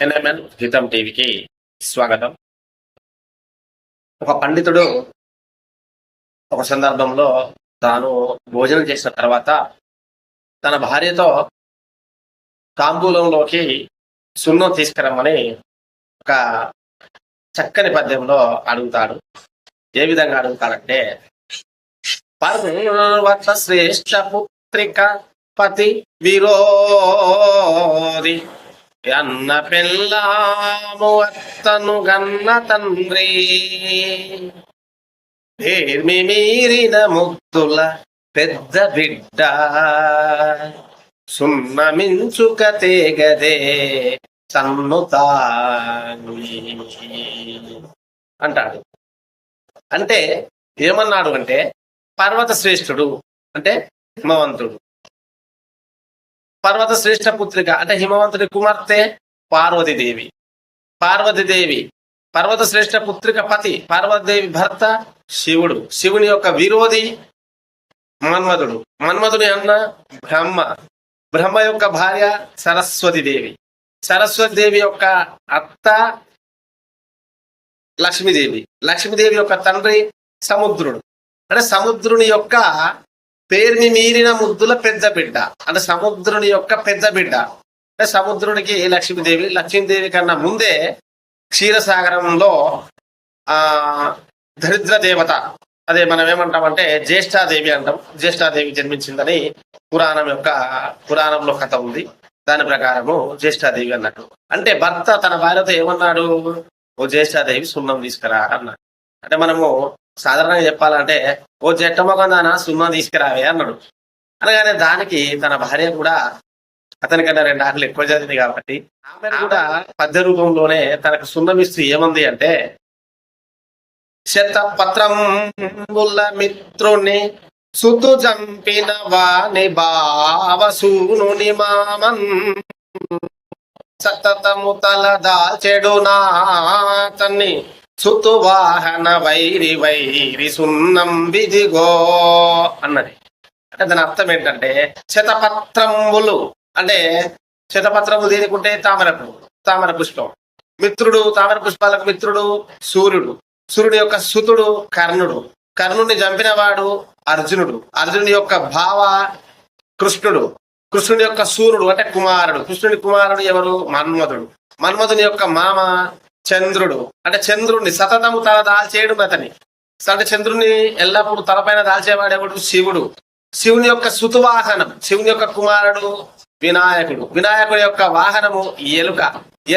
NMN హితం టీవీకి స్వాగతం. ఒక పండితుడు ఒక సందర్భంలో తాను భోజనం చేసిన తర్వాత తన భార్యతో తాంబూలంలోకి సున్నం తీసుకురమ్మని ఒక చక్కని పద్యంలో అడుగుతాడు. ఏ విధంగా అడుగుతాడంటే పర్వత శ్రేష్ఠ పుత్రిక పతి విరోధి అన్న పెళ్ళాము అత్తను గన్న తండ్రి. పేర్మి మీరిన ముద్దుల పెద్ద బిడ్డ. సున్నమించుక తేగదే సన్నుతాని అంటాడు. అంటే ఏమన్నాడు అంటే పర్వత శ్రేష్ఠుడు అంటే హిమవంతుడు. పర్వత శ్రేష్ఠ పుత్రిక అంటే హిమవంతుడి కుమార్తె పార్వతీదేవి పార్వతీదేవి పర్వత శ్రేష్ఠ పుత్రిక పతి పార్వతీదేవి భర్త శివుడు. శివుని యొక్క విరోధి మన్మధుడు. మన్మధుడి అన్న బ్రహ్మ. బ్రహ్మ యొక్క భార్య సరస్వతి దేవి. సరస్వతి దేవి యొక్క అత్త లక్ష్మీదేవి. లక్ష్మీదేవి యొక్క తండ్రి సముద్రుడు. అంటే సముద్రుని యొక్క పేరుని మీరిన ముద్దుల పెద్ద బిడ్డ. అంటే సముద్రుని యొక్క పెద్ద బిడ్డ. అంటే సముద్రునికి లక్ష్మీదేవి లక్ష్మీదేవి కన్నా ముందే క్షీరసాగరంలో ఆ దరిద్ర దేవత. అదే మనం ఏమంటామంటే జ్యేష్ఠాదేవి అంటాం. జ్యేష్ఠాదేవి జన్మించిందని పురాణం యొక్క పురాణంలో కథ ఉంది. దాని ప్రకారము జ్యేష్ఠాదేవి అన్నట్టు. అంటే భర్త తన భార్యతో ఏమన్నాడు? ఓ జ్యేష్ఠాదేవి సున్నం తీసుకురా అన్నాడు. అంటే మనము సాధారణంగా చెప్పాలంటే ఓ జట్టమొగందాన సున్నం తీసుకురావే అన్నాడు. అనగానే దానికి తన భార్య కూడా అతనికన్నా రెండు ఆటలు ఎక్కువ చదివింది కాబట్టి ఆమె కూడా పద్య రూపంలోనే తనకు సున్నం ఇస్తూ ఏమంది అంటే శతపత్రం మిత్రుని సుతు చంపిన వాని బావసూనుని మామన్ సతతము తల దాల్చెడు నాతన్ని సుతు సుతువాహన వైరి వైరి సున్నం విధిగో అన్నది. అంటే దాని అర్థం ఏంటంటే శతపత్రములు అంటే శతపత్రములు దేనికుంటే? తామర తామర పుష్పం. మిత్రుడు తామర పుష్పాలకు మిత్రుడు సూర్యుడు. సూర్యుడు యొక్క సుతుడు కర్ణుడు. కర్ణుడిని చంపినవాడు అర్జునుడు. అర్జునుడి యొక్క భావ కృష్ణుడు. కృష్ణుడి యొక్క సూర్యుడు అంటే కుమారుడు. కృష్ణుడి కుమారుడు ఎవరు? మన్మధుడు. మన్మధుని యొక్క మామ చంద్రుడు. అంటే చంద్రుడిని సతతము తల దాల్చేయడు అతని. అంటే చంద్రుని ఎల్లప్పుడూ తలపైన దాల్చేవాడేవాడు శివుడు. శివుని యొక్క సుతువాహనం శివుని యొక్క కుమారుడు వినాయకుడు. వినాయకుడి యొక్క వాహనము ఎలుక.